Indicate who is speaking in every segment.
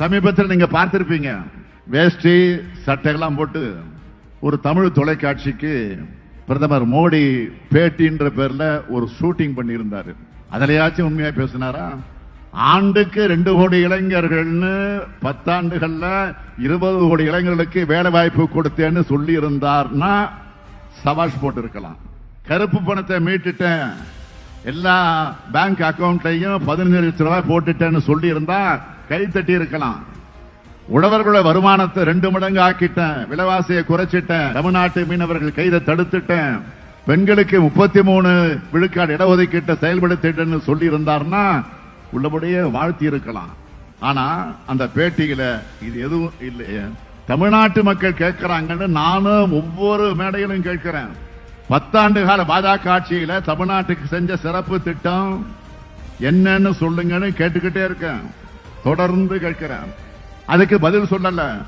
Speaker 1: சமீபத்தில் நீங்க பார்த்திருப்பீங்க. வேஷ்டி சட்டையெல்லாம் போட்டு ஒரு தமிழ் தொலைக்காட்சிக்கு பிரதமர் மோடி பேட்டின்ற பேர்ல ஒரு ஷூட்டிங் பண்ணியிருந்தாரு. அதுலயாச்சும் உண்மையா பேசினாரா? ஆண்டுக்கு ரெண்டு கோடி இளைஞர்கள்னு பத்தாண்டுகள்ல இருபது கோடி இளைஞர்களுக்கு வேலை வாய்ப்பு கொடுத்தேன்னு சொல்லி இருந்தார்னா சவாஷ் போட்டு இருக்கலாம் கருப்பு பணத்தை மீட்டுட்டேன். எல்லா பேங்க் அக்கௌண்ட்லையும் பதினஞ்சு லட்ச ரூபாய் போட்டுட்டேன்னு சொல்லி இருந்தா கை தட்டி இருக்கலாம். உழவர்களோட வருமானத்தை ரெண்டு மடங்கு ஆக்கிட்டேன். விலைவாசியை குறைச்சிட்டேன். தமிழ்நாட்டு மீனவர்கள் கைதை தடுத்துட்டேன். பெண்களுக்கு முப்பத்தி மூணு விழுக்காடு இடஒதுக்கீட்டை செயல்படுத்திட்டேன்னு சொல்லி இருந்தார்னா உள்ளபடியே வாழ்த்தி இருக்கலாம். ஆனா அந்த பேட்டியில இது எதுவும் இல்லையே. தமிழ்நாட்டு மக்கள் கேட்கிறாங்கன்னு நானும் ஒவ்வொரு மேடையிலும் கேட்கிறேன். பத்தாண்டு கால பாஜக ஆட்சியில தமிழ்நாட்டுக்கு செஞ்ச சிறப்பு திட்டம் என்னன்னு சொல்லுங்கன்னு கேட்டுக்கிட்டே இருக்கேன். தொடர்ந்து கேட்கிறேன். அதுக்கு பதில் சொல்லல.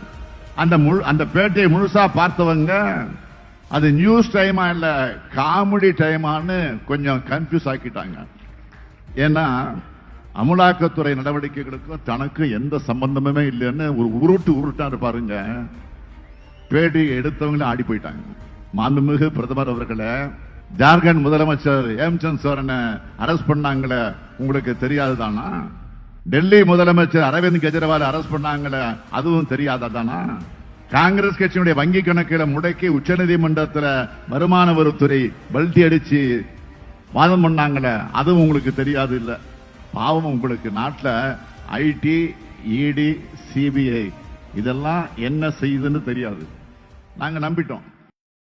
Speaker 1: அந்த முழு அந்த பேட்டியை முழுசா பார்த்தவங்க அது நியூஸ் டைமா இல்ல காமெடி டைமான்னு கொஞ்சம் கன்ஃபியூஸ் ஆக்கிட்டாங்க. ஏன்னா அமலாக்கத்துறை நடவடிக்கைகளுக்கும் தனக்கு எந்த சம்பந்தமுமே இல்லைன்னு ஒரு உருட்டு உருட்டாரு பாருங்க. பேட்டி எடுத்தவங்களும் ஆடி போயிட்டாங்க. மாண்புமிகு பிரதமர் அவர்களை ஜார்க்கண்ட் முதலமைச்சர் ஹேம்சந்த் சோரனை அரெஸ்ட் பண்ணாங்களே உங்களுக்கு தெரியாதுதானா? டெல்லி முதலமைச்சர் அரவிந்த் கெஜ்ரிவால் அரெஸ்ட் பண்ணாங்களே அதுவும் தெரியாததானா? காங்கிரஸ் கட்சியினுடைய வங்கி கணக்கில முடக்கி உச்சநீதிமன்றத்தில் வருமான வரித்துறை பல்டி அடிச்சு வாதம் பண்ணாங்களே அதுவும் உங்களுக்கு தெரியாது இல்ல. பாவம் உங்களுக்கு. நாட்டில் ஐடி இடி சிபிஐ இதெல்லாம் என்ன செய்யுதுன்னு தெரியாது. நாங்க நம்பிட்டோம்.